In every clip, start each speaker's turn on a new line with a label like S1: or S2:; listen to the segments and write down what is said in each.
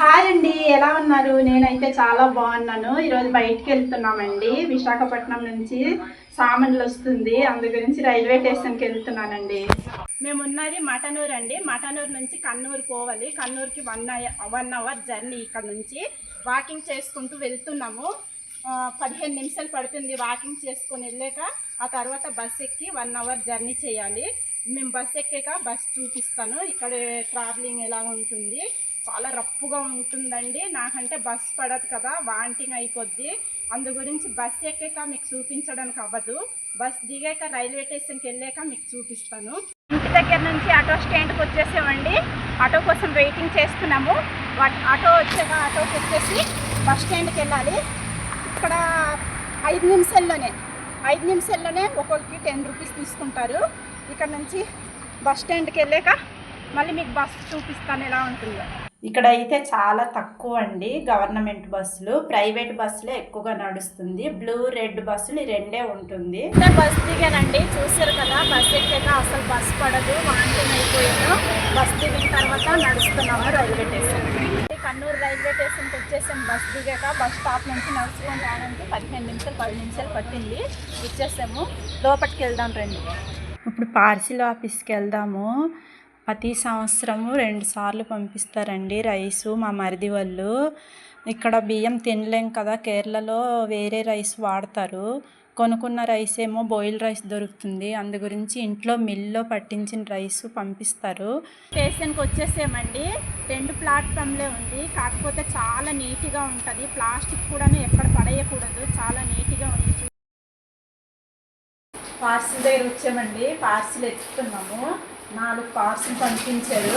S1: Hi అండి ఎలా ఉన్నారు? నేనైతే చాలా బాగున్నాను. ఈరోజు బయటికి వెళ్తున్నామండి. విశాఖపట్నం నుంచి సామాన్లు వస్తుంది. అందు గురించి రైల్వే స్టేషన్కి వెళ్తున్నానండి. మేము ఉన్నది మటనూరు అండి. మటనూరు నుంచి కన్నూరు పోవాలి. కన్నూరుకి వన్ వన్ అవర్ జర్నీ ఇక్కడ నుంచి వాకింగ్ చేసుకుంటూ వెళ్తున్నాము. పదిహేను నిమిషాలు పడుతుంది వాకింగ్ చేసుకొని వెళ్ళాక ఆ తర్వాత బస్ ఎక్కి వన్ అవర్ జర్నీ చేయాలి. మేము బస్ ఎక్కాక బస్ చూపిస్తాను. ఇక్కడ ట్రావెలింగ్ ఎలా ఉంటుంది. చాలా రప్పుగా ఉంటుందండి. నాకంటే బస్ పడదు కదా వాంటింగ్ అయిపోద్ది. అందు గురించి బస్ ఎక్కాక మీకు చూపించడానికి అవ్వదు. బస్ దిగాక రైల్వే స్టేషన్కి వెళ్ళాక మీకు చూపిస్తాను. ఇంటి దగ్గర నుంచి ఆటో స్టాండ్కి వచ్చేసామండి. ఆటో కోసం వెయిటింగ్ చేస్తున్నాము. ఆటో వచ్చాక ఆటోకి వచ్చేసి బస్ స్టాండ్కి వెళ్ళాలి. ఇక్కడ ఐదు నిమిషాల్లోనే ఐదు నిమిషాల్లోనే ఒక్కొక్కరికి టెన్ రూపీస్ తీసుకుంటారు. ఇక్కడ నుంచి బస్ స్టాండ్కి వెళ్ళాక మళ్ళీ మీకు బస్ చూపిస్తాను ఎలా ఉంటుందో. ఇక్కడ అయితే చాలా తక్కువ అండి గవర్నమెంట్ బస్సులు ప్రైవేట్ బస్సులే ఎక్కువగా నడుస్తుంది. బ్లూ రెడ్ బస్సులు రెండే ఉంటుంది. బస్ దిగానండి. చూసారు కదా బస్ ఎక్కాక అసలు బస్ పడదు. వాంటింగ్ అయిపోయాను బస్ దిగిన తర్వాత నడుస్తున్నాము రైల్వే స్టేషన్. కన్నూరు రైల్వే స్టేషన్కి వచ్చేసాం. బస్ దిగాక బస్ స్టాప్ నుంచి నడుచుకొని రావడానికి పదిహేను నిమిషాలు పది నిమిషాలు పట్టింది. వచ్చేసాము. లోపలికి వెళ్దాం రండి. ఇప్పుడు పార్సిల్ ఆఫీస్కి వెళ్దాము. ప్రతి సంవత్సరము రెండు సార్లు పంపిస్తారండి రైసు మా మరిది వాళ్ళు. ఇక్కడ బియ్యం తినలేం కదా కేరళలో వేరే రైస్ వాడతారు. కొనుక్కున్న రైస్ ఏమో బాయిల్ రైస్ దొరుకుతుంది. అందు గురించి ఇంట్లో మిల్లో పట్టించిన రైస్ పంపిస్తారు. స్టేషన్కి వచ్చేసేమండి. రెండు ప్లాట్ఫామ్లే ఉంది. కాకపోతే చాలా నీట్గా ఉంటుంది. ప్లాస్టిక్ కూడా ఎక్కడ పడేయకూడదు. చాలా నీట్గా ఉంది. పార్సిల్ దగ్గర వచ్చామండి. పార్సిల్ ఎత్తుతున్నాము నాలుగు పార్సిల్ పంపించారు.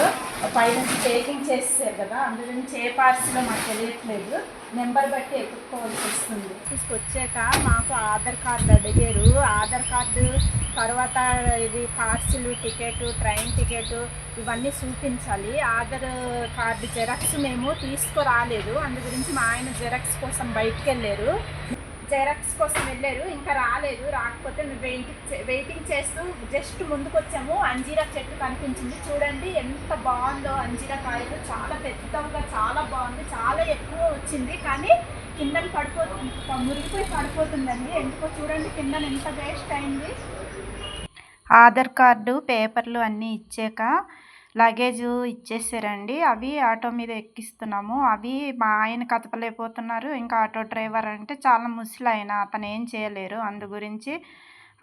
S1: పైనుంచి పేకింగ్ చేస్తారు కదా అందు గురించి ఏ పార్సిల్ మాకు తెలియట్లేదు. నెంబర్ బట్టి ఎత్తుక్కోవాల్సి వస్తుంది. తీసుకొచ్చాక మాకు ఆధార్ కార్డు అడిగారు. ఆధార్ కార్డు తర్వాత ఇది పార్సిల్ టికెట్ ట్రైన్ టికెట్ ఇవన్నీ చూపించాలి. ఆధార్ కార్డు జెరాక్స్ మేము తీసుకురాలేదు. అందు గురించి మా ఆయన జెరాక్స్ కోసం బయటికి వెళ్ళారు. జెరాక్స్ కోసం వెళ్ళారు. ఇంకా రాలేదు. రాకపోతే మేము వెయిటింగ్ వెయిటింగ్ చేస్తూ జస్ట్ ముందుకు వచ్చాము అంజీరా చెట్టు కనిపించింది. చూడండి ఎంత బాగుందో అంజీరా కాయలు. చాలా పెద్దగా చాలా బాగుంది. చాలా ఎక్కువ వచ్చింది. కానీ కింద పడిపోతుంది మురిగిపోయి పడిపోతుందండి. ఎందుకో చూడండి కింద ఎంత వేస్ట్ అయింది. ఆధార్ కార్డు పేపర్లు అన్నీ ఇచ్చాక లగేజ్ ఇచ్చేసారండి. అవి ఆటో మీద ఎక్కిస్తున్నాము. అవి మా ఆయన కదపలేకపోతున్నారు. ఇంకా ఆటో డ్రైవర్ అంటే చాలా ముసలి అతను ఏం చేయలేరు. అందు గురించి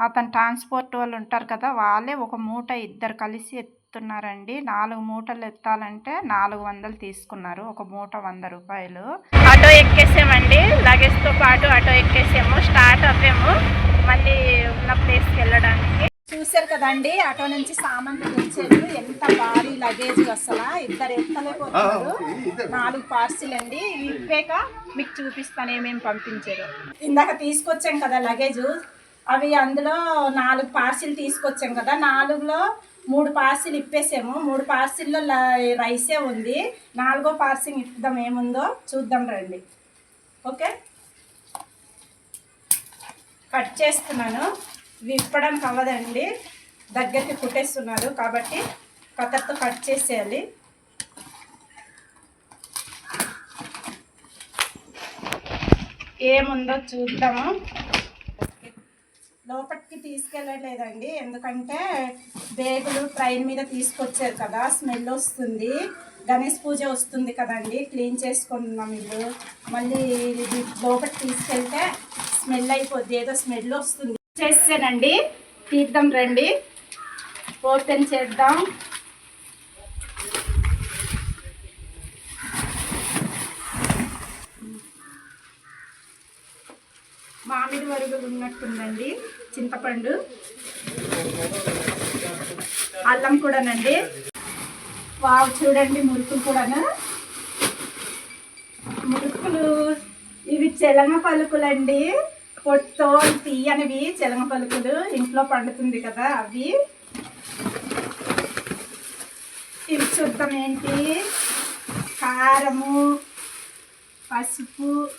S1: అతను ట్రాన్స్పోర్ట్ వాళ్ళు ఉంటారు కదా వాళ్ళే ఒక మూట ఇద్దరు కలిసి ఎత్తున్నారండి. నాలుగు మూటలు ఎత్తాలంటే నాలుగు వందలు తీసుకున్నారు. ఒక మూట వంద రూపాయలు. ఆటో ఎక్కేసామండి. లగేజ్తో పాటు ఆటో ఎక్కేసాము. స్టార్ట్ అవ్వాము. మళ్ళీ ఉన్న ప్లేస్కి వెళ్ళడానికి. చూశారు కదండి ఆటో నుంచి సామాన్లు తెచ్చారు. ఎంత భారీ లగేజ్ అసలు. ఇద్దరు ఎత్తలేకపోతున్నారు. నాలుగు పార్సిల్ అండి. ఇప్పాక మీకు చూపిస్తాను ఏమేమి పంపించారు. ఇందాక తీసుకొచ్చాం కదా లగేజ్ అవి అందులో నాలుగు పార్సిల్ తీసుకొచ్చాం కదా. నాలుగులో మూడు పార్సిల్ ఇప్పేసాము. మూడు పార్సిల్లో రైసే ఉంది. నాలుగో పార్సిల్ ఇప్పుదాం ఏముందో చూద్దాం రండి. ఓకే? కట్ చేస్తున్నాను. విప్పడానికి అవ్వదండి దగ్గరికి కుట్టేస్తున్నారు కాబట్టి కత్తర్తో కట్ చేసేయాలి. ఏముందో చూద్దాము. లోపలికి తీసుకెళ్ళలేదండి ఎందుకంటే బేగులు ట్రైన్ మీద తీసుకొచ్చారు కదా స్మెల్ వస్తుంది. గణేష్ పూజ వస్తుంది కదండి క్లీన్ చేసుకుంటున్నాం ఇల్లు. మళ్ళీ ఇది లోపలికి తీసుకెళ్తే స్మెల్ అయిపోద్ది ఏదో స్మెల్ వస్తుంది. చేసానండి. తీద్దాం రండి. ఓపెన్ చేద్దాం. మామిడి వరుగులు ఉన్నట్టుందండి. చింతపండు. అల్లం కూడానండి. వావ్ చూడండి మురుకులు కూడాను? మురుకులు. ఇవి చెలంగ పలుకులండి. పొట్టుతో తీయనివి చిలమ పలుకులు ఇంట్లో పండుతుంది కదా అవి. ఇవి చూద్దాం ఏంటి? కారము పసుపు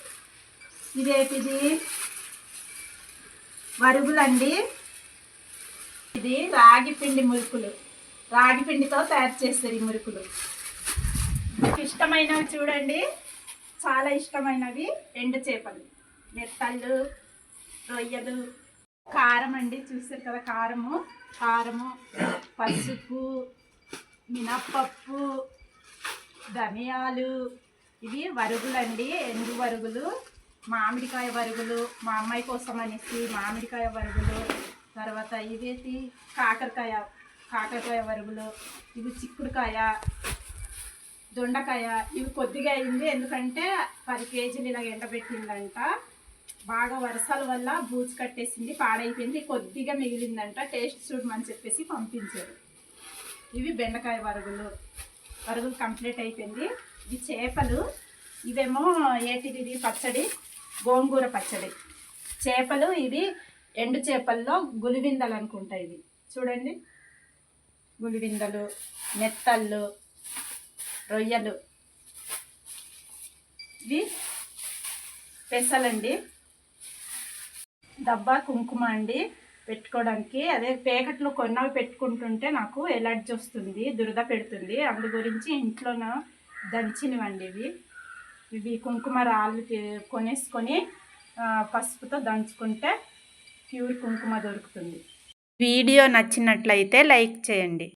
S1: ఇదేటిది? వరుగులండి. ఇది రాగి పిండి మురుకులు. రాగి పిండితో తయారు చేస్తారు ఈ మురుకులు. ఇష్టమైనవి చూడండి. చాలా ఇష్టమైనవి. ఎండు చేపలు. మెత్తళ్ళు రొయ్యలు. కారం అండి చూస్తారు కదా కారము? కారము పసుపు మినప్పప్పు ధనియాలు. ఇవి వరుగులండి ఎండు వరుగులు మామిడికాయ వరుగులు మా అమ్మాయి కోసం అనేసి మామిడికాయ వరుగులు తర్వాత ఇవేసి కాకరకాయ కాకరకాయ వరుగులు ఇవి చిక్కుడుకాయ దొండకాయ ఇవి కొద్దిగా అయింది. ఎందుకంటే పది కేజీలు ఇలా ఎండబెట్టిందంట. బాగా వర్షాల వల్ల బూజు కట్టేసింది పాడైపోయింది. కొద్దిగా మిగిలిందంట. టేస్ట్ చూడమని చెప్పేసి పంపించారు. ఇవి బెండకాయ వరుగులు. వరుగులు కంప్లీట్ అయిపోయింది. ఇవి చేపలు. ఇవేమో ఏటిది ఇది పచ్చడి. గోంగూర పచ్చడి. చేపలు ఇవి ఎండు చేపల్లో గులివిందలు అనుకుంటాయి ఇవి చూడండి. గులివిందలు మెత్తళ్ళు రొయ్యలు. ఇవి పెసలండి. డబ్బా కుంకుమ అండి పెట్టుకోవడానికి. అదే ప్యాకెట్లు కొన్నవి పెట్టుకుంటుంటే నాకు ఎలర్జీ వస్తుంది దురద పెడుతుంది. అందు గురించి ఇంట్లోన దంచినవండి ఇవి. ఇవి కుంకుమ రాళ్ళు కొనేసుకొని పసుపుతో దంచుకుంటే ప్యూర్ కుంకుమ దొరుకుతుంది.
S2: వీడియో నచ్చినట్లయితే లైక్ చేయండి.